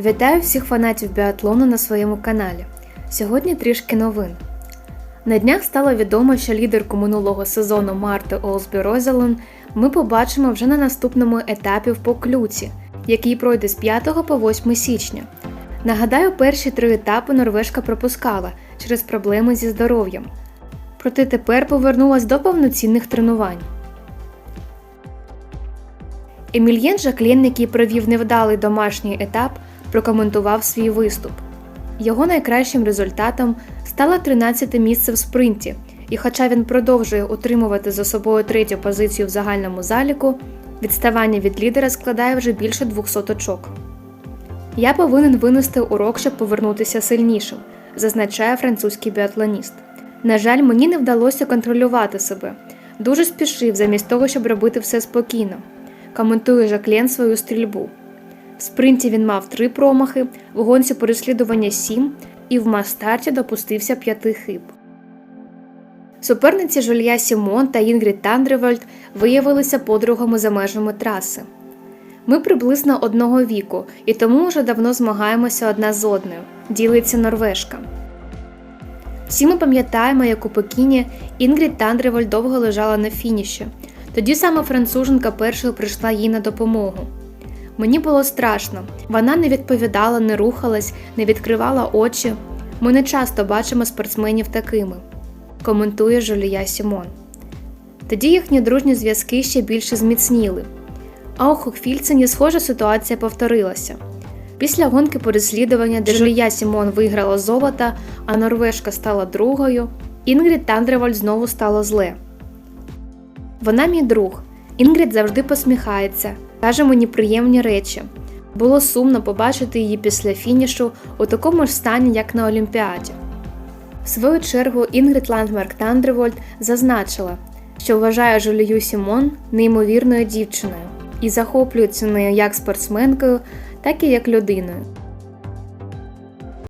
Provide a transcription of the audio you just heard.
Вітаю всіх фанатів біатлону на своєму каналі. Сьогодні трішки новин. На днях стало відомо, що лідерку минулого сезону Марти Олсбі Розалун ми побачимо вже на наступному етапі в Поклюці, який пройде з 5 по 8 січня. Нагадаю, перші три етапи норвежка пропускала через проблеми зі здоров'ям. Проте тепер повернулась до повноцінних тренувань. Емільєн Жаклін, який провів невдалий домашній етап, прокоментував свій виступ. Його найкращим результатом стало 13 місце в спринті, і хоча він продовжує утримувати за собою третю позицію в загальному заліку, відставання від лідера складає вже більше 200 очок. Я повинен винести урок, щоб повернутися сильнішим, зазначає французький біатлоніст. На жаль, мені не вдалося контролювати себе. Дуже спішив замість того, щоб робити все спокійно. Коментує Жаклен свою стрільбу. Спринті він мав три промахи, в гонці переслідування сім і в мастарті допустився п'яти хиб. Суперниці Жулья Сімон та Інгрід Тандревальд виявилися подругами за межами траси. Ми приблизно одного віку і тому вже давно змагаємося одна з одною, ділиться Норвежка. Всі ми пам'ятаємо, як у Пекіні Інгрід Тандревальд довго лежала на фініші. Тоді саме француженка першою прийшла їй на допомогу. Мені було страшно. Вона не відповідала, не рухалась, не відкривала очі. Ми не часто бачимо спортсменів такими, коментує Жулія Сімон. Тоді їхні дружні зв'язки ще більше зміцніли. А у Хокфільцені схожа ситуація повторилася. Після гонки переслідування, де Жулія Сімон виграла золото, а Норвежка стала другою, Інгрід Тандреваль знову стало зле. Вона мій друг. Інгрід завжди посміхається, каже мені приємні речі. Було сумно побачити її після фінішу у такому ж стані, як на Олімпіаді. В свою чергу Інгрід Ландмарк Тандревольд зазначила, що вважає Жулію Сімон неймовірною дівчиною і захоплюється нею як спортсменкою, так і як людиною.